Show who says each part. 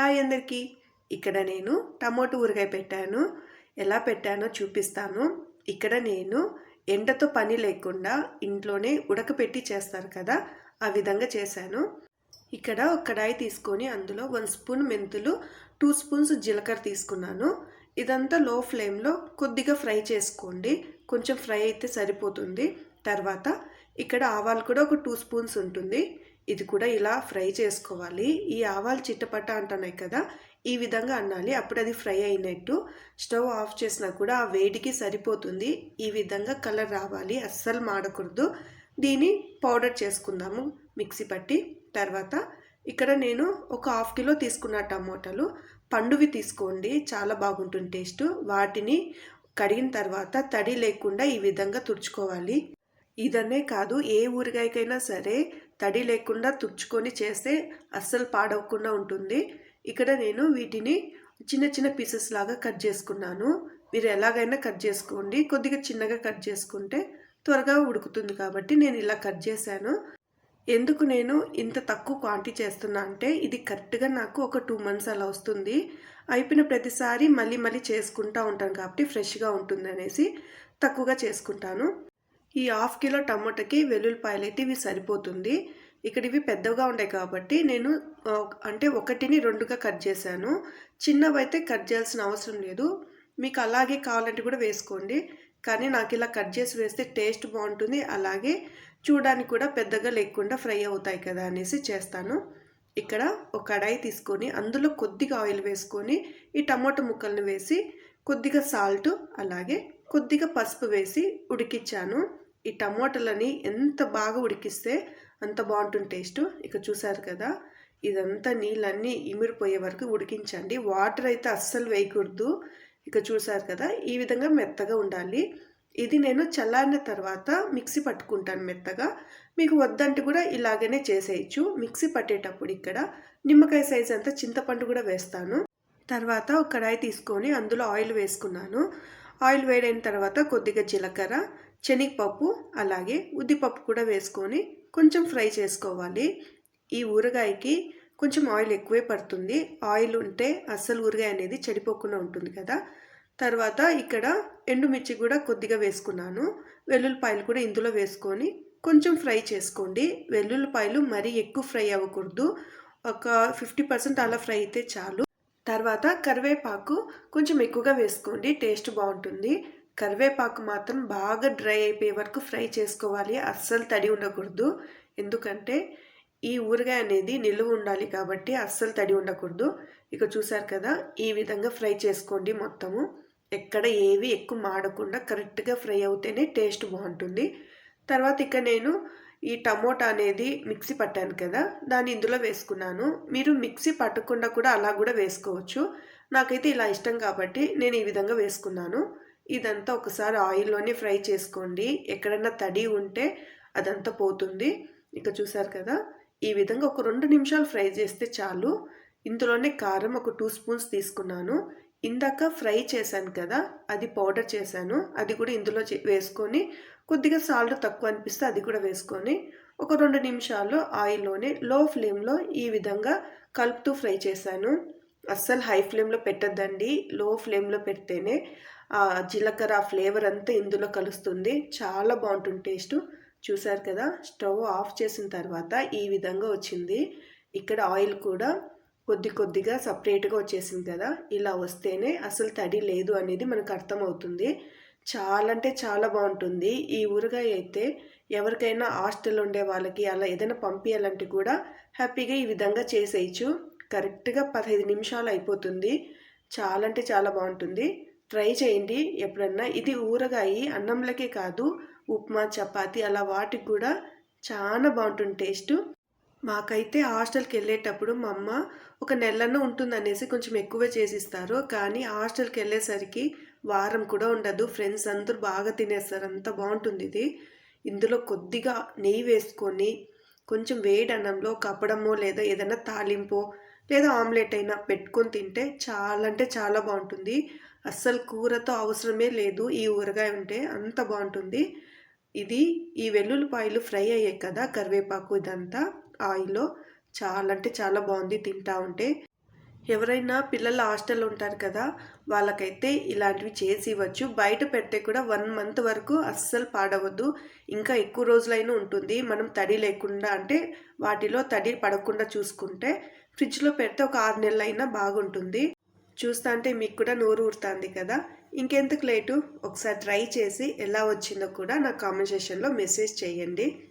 Speaker 1: Hi అందరికీ. ఇక్కడ నేను టమోటో ఊరగాయ పెట్టాను. ఎలా పెట్టానో చూపిస్తాను. ఇక్కడ నేను ఎండతో పని లేకుండా ఇంట్లోనే ఉడకపెట్టి చేస్తారు కదా ఆ విధంగా చేశాను. ఇక్కడ ఒక కడాయి తీసుకొని అందులో వన్ స్పూన్ మెంతులు టూ స్పూన్స్ జీలకర్ర తీసుకున్నాను. ఇదంతా లో ఫ్లేమ్లో కొద్దిగా ఫ్రై చేసుకోండి. కొంచెం ఫ్రై అయితే సరిపోతుంది. తర్వాత ఇక్కడ ఆవాలు కూడా ఒక టూ స్పూన్స్ ఉంటుంది. ఇది కూడా ఇలా ఫ్రై చేసుకోవాలి. ఈ ఆవాలు చిట్టపట్ట అంటున్నాయి కదా ఈ విధంగా అన్నాలి. అప్పుడు అది ఫ్రై అయినట్టు. స్టవ్ ఆఫ్ చేసినా కూడా ఆ వేడికి సరిపోతుంది. ఈ విధంగా కలర్ రావాలి. అస్సలు మాడకూడదు. దీన్ని పౌడర్ చేసుకుందాము మిక్సీ పట్టి. తర్వాత ఇక్కడ నేను ఒక హాఫ్ కిలో తీసుకున్న టమోటాలు. పండువి తీసుకోండి. చాలా బాగుంటుంది టేస్ట్. వాటిని కడిగిన తర్వాత తడి లేకుండా ఈ విధంగా తుడుచుకోవాలి. ఇదనే కాదు ఏ ఊరిగాయకైనా సరే తడి లేకుండా తుడుచుకొని చేస్తే అస్సలు పాడవకుండా ఉంటుంది. ఇక్కడ నేను వీటిని చిన్న చిన్న పీసెస్ లాగా కట్ చేసుకున్నాను. మీరు ఎలాగైనా కట్ చేసుకోండి. కొద్దిగా చిన్నగా కట్ చేసుకుంటే త్వరగా ఉడుకుతుంది కాబట్టి నేను ఇలా కట్ చేశాను. ఎందుకు నేను ఇంత తక్కువ క్వాంటిటీ చేస్తున్నా అంటే ఇది కరెక్ట్గా నాకు ఒక టూ మంత్స్ అలా వస్తుంది. అయిపోయిన ప్రతిసారి మళ్ళీ మళ్ళీ చేసుకుంటూ ఉంటాను కాబట్టి ఫ్రెష్గా ఉంటుంది అనేసి తక్కువగా చేసుకుంటాను. ఈ హాఫ్ కిలో టమాటాకి వెల్లుల్లిపాయలు అయితే ఇవి సరిపోతుంది. ఇక్కడ ఇవి పెద్దగా ఉంటాయి కాబట్టి నేను అంటే ఒకటిని రెండుగా కట్ చేశాను. చిన్నవైతే కట్ చేయాల్సిన అవసరం లేదు. మీకు అలాగే కావాలంటే కూడా వేసుకోండి. కానీ నాకు ఇలా కట్ చేసి వేస్తే టేస్ట్ బాగుంటుంది. అలాగే చూడడానికి కూడా పెద్దగా లేకుండా ఫ్రై అవుతాయి కదా అనేసి చేస్తాను. ఇక్కడ ఒక కడాయి తీసుకొని అందులో కొద్దిగా ఆయిల్ వేసుకొని ఈ టమాటో ముక్కల్ని వేసి కొద్దిగా సాల్ట్ అలాగే కొద్దిగా పసుపు వేసి ఉడికిచ్చాను. ఈ టమోటాలని ఎంత బాగా ఉడికిస్తే అంత బాగుంటుంది టేస్ట్. ఇక చూసారు కదా ఇదంతా నీళ్ళన్నీ ఇమిడిపోయే వరకు ఉడికించండి. వాటర్ అయితే అస్సలు వేయకూడదు. ఇక చూసారు కదా ఈ విధంగా మెత్తగా ఉండాలి. ఇది నేను చల్లారిన తర్వాత మిక్సీ పట్టుకుంటాను మెత్తగా. మీకు వద్దంటే కూడా ఇలాగనే చేసేయచ్చు. మిక్సీ పట్టేటప్పుడు ఇక్కడ నిమ్మకాయ సైజ్ అంతా చింతపండు కూడా వేస్తాను. తర్వాత ఒక కడాయి తీసుకొని అందులో ఆయిల్ వేసుకున్నాను. ఆయిల్ వేడైన తర్వాత కొద్దిగా జీలకర్ర శనగపప్పు అలాగే ఉద్దిపప్పు కూడా వేసుకొని కొంచెం ఫ్రై చేసుకోవాలి. ఈ ఊరగాయకి కొంచెం ఆయిల్ ఎక్కువే పడుతుంది. ఆయిల్ ఉంటే అస్సలు ఊరగాయ అనేది చెడిపోకుండా ఉంటుంది కదా. తర్వాత ఇక్కడ ఎండుమిర్చి కూడా కొద్దిగా వేసుకున్నాను. వెల్లుల్లిపాయలు కూడా ఇందులో వేసుకొని కొంచెం ఫ్రై చేసుకోండి. వెల్లుల్లిపాయలు మరీ ఎక్కువ ఫ్రై అవ్వకూడదు. ఒక ఫిఫ్టీ పర్సెంట్ అలా ఫ్రై అయితే చాలు. తర్వాత కరివేపాకు కొంచెం ఎక్కువగా వేసుకోండి టేస్ట్ బాగుంటుంది. కరివేపాకు మాత్రం బాగా డ్రై అయిపోయే వరకు ఫ్రై చేసుకోవాలి అస్సలు తడి ఉండకూడదు. ఎందుకంటే ఈ ఊరగాయ అనేది నిలువ ఉండాలి కాబట్టి అస్సలు తడి ఉండకూడదు. ఇక చూసారు కదా ఈ విధంగా ఫ్రై చేసుకోండి మొత్తము. ఎక్కడ ఏవి ఎక్కువ మాడకుండా కరెక్ట్గా ఫ్రై అవుతేనే టేస్ట్ బాగుంటుంది. తర్వాత ఇక నేను ఈ టమోటా అనేది మిక్సీ పట్టాను కదా దాన్ని ఇందులో వేసుకున్నాను. మీరు మిక్సీ పట్టకుండా కూడా అలా కూడా వేసుకోవచ్చు. నాకైతే ఇలా ఇష్టం కాబట్టి నేను ఈ విధంగా వేసుకున్నాను. ఇదంతా ఒకసారి ఆయిల్లోనే ఫ్రై చేసుకోండి. ఎక్కడన్నా తడి ఉంటే అదంతా పోతుంది. ఇక చూసారు కదా ఈ విధంగా ఒక రెండు నిమిషాలు ఫ్రై చేస్తే చాలు. ఇందులోనే కారం ఒక టూ స్పూన్స్ తీసుకున్నాను. ఇందాక ఫ్రై చేశాను కదా అది పౌడర్ చేశాను. అది కూడా ఇందులో చే- వేసుకొని కొద్దిగా సాల్ట్ తక్కువ అనిపిస్తే అది కూడా వేసుకొని ఒక రెండు నిమిషాలు ఆయిల్లోనే లో ఫ్లేమ్లో ఈ విధంగా కలుపుతూ ఫ్రై చేశాను. అస్సలు హై ఫ్లేమ్లో పెట్టద్దండి. లో ఫ్లేమ్లో పెడితేనే ఆ జీలకర్ర ఫ్లేవర్ అంతా ఇందులో కలుస్తుంది. చాలా బాగుంటుంది టేస్ట్. చూసారు కదా స్టవ్ ఆఫ్ చేసిన తర్వాత ఈ విధంగా వచ్చింది. ఇక్కడ ఆయిల్ కూడా కొద్ది కొద్దిగా సపరేట్గా వచ్చేసింది కదా ఇలా వస్తేనే అసలు తడి లేదు అనేది మనకు అర్థమవుతుంది. చాలా అంటే చాలా బాగుంటుంది. ఈ ఊరగాయ అయితే ఎవరికైనా హాస్టల్ ఉండే వాళ్ళకి అలా ఏదైనా పంపించాలంటే కూడా హ్యాపీగా ఈ విధంగా చేసేయచ్చు. కరెక్ట్గా పదహైదు నిమిషాలు అయిపోతుంది. చాలా అంటే చాలా బాగుంటుంది. ట్రై చేయండి ఎప్పుడన్నా. ఇది ఊరగాయ అన్నంలకే కాదు ఉప్మా చపాతి అలా వాటికి కూడా చాలా బాగుంటుంది టేస్ట్. మాకైతే హాస్టల్కి వెళ్ళేటప్పుడు మా అమ్మ ఒక నెలన్న ఉంటుంది అనేసి కొంచెం ఎక్కువ చేసిస్తారు. కానీ హాస్టల్కి వెళ్ళేసరికి వారం కూడా ఉండదు. ఫ్రెండ్స్ అందరూ బాగా తినేస్తారు. అంత బాగుంటుంది ఇది. ఇందులో కొద్దిగా నెయ్యి వేసుకొని కొంచెం వేడి అన్నంలో కప్పడమో లేదా ఏదైనా తాలింపో లేదా ఆమ్లెట్ అయినా పెట్టుకొని తింటే చాలా అంటే చాలా బాగుంటుంది. అస్సలు కూరతో అవసరమే లేదు. ఈ ఊరగాయ ఉంటే అంత బాగుంటుంది. ఇది ఈ వెల్లుల్లిపాయలు ఫ్రై అయ్యాయి కదా కరివేపాకు ఇదంతా. ఆయిల్లో చాలా అంటే చాలా బాగుంది తింటా ఉంటే. ఎవరైనా పిల్లలు హాస్టల్ ఉంటారు కదా వాళ్ళకైతే ఇలాంటివి చేసి ఇవ్వచ్చు. బయట పెడితే కూడా వన్ మంత్ వరకు అస్సలు పాడవద్దు. ఇంకా ఎక్కువ రోజులైనా ఉంటుంది. మనం తడి లేకుండా అంటే వాటిలో తడి పడకుండా చూసుకుంటే ఫ్రిడ్జ్లో పెడితే ఒక ఆరు నెలలైనా బాగుంటుంది. చూస్తా అంటే మీకు కూడా నోరు ఊరుతుంది కదా. ఇంకెందుకు లేటు? ఒకసారి ట్రై చేసి ఎలా వచ్చిందో కూడా నా కామెంట్ సెషన్లో మెసేజ్ చేయండి.